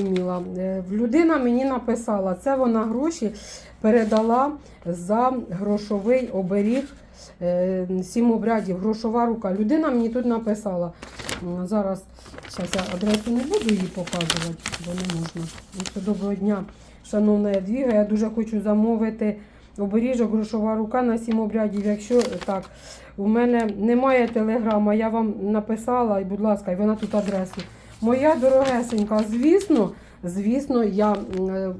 зрозуміла. Е, Людина мені написала, це вона гроші передала за грошовий оберіг. е, Сім обрядів, грошова рука. Людина мені тут написала. М, Зараз я адресу не буду її показувати, бо не можна. Ну, Доброго дня, шановна Ядвіга. Я дуже хочу замовити оберіжок грошова рука на сім обрядів. Якщо так, у мене немає телеграма, я вам написала, і, будь ласка, і вона тут адресу. Моя дорогесенька, звісно, звісно, я е,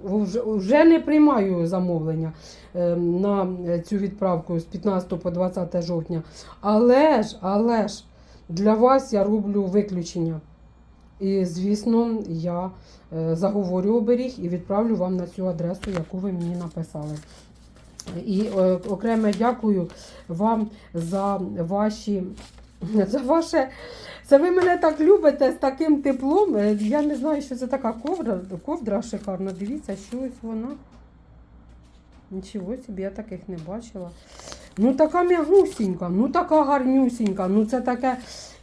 вже, не приймаю замовлення е, на е, цю відправку з 15 по 20 жовтня. Але ж, але ж, для вас я роблю виключення. І, звісно, я заговорю оберіг і відправлю вам на цю адресу, яку ви мені написали. І е, окремо дякую вам за ваші. За ваше. Це ви мене так любите з таким теплом. Е, Я не знаю, що це така ковдра, ковдра шикарна. Дивіться, що ось вона. Нічого собі, я таких не бачила. Ну, така м'ягусінька, ну така гарнюсінька. Ну, це таке,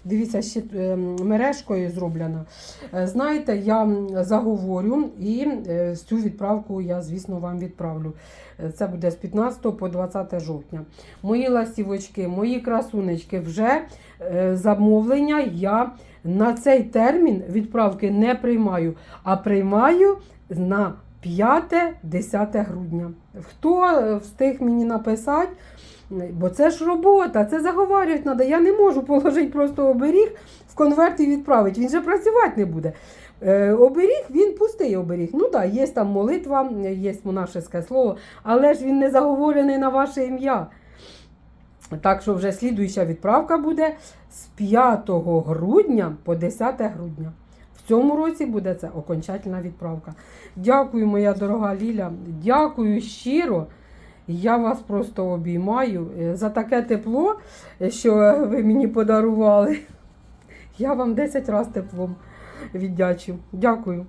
дивіться, ще е, мережкою зроблена. Е, Знаєте, я заговорю і е, цю відправку я, звісно, вам відправлю. Це буде з 15 по 20 жовтня. Мої ластівочки, мої красунечки, вже замовлення я на цей термін відправки не приймаю, а приймаю на 5-10 грудня. Хто е, встиг мені написати? Бо це ж робота, це заговарювати треба. Я не можу положити просто оберіг в конверт і відправити. Він же працювати не буде. Е, оберіг, він пустий оберіг. Ну так, є там молитва, є монашеське слово, але ж він не заговорений на ваше ім'я. Так що вже слідуюча відправка буде з 5 грудня по 10 грудня. Цьому році буде це окончательна відправка. Дякую, моя дорога Ліля. Дякую щиро. Я вас просто обіймаю е, за таке тепло, е, що ви мені подарували. Я вам 10 разів теплом віддячу. Дякую.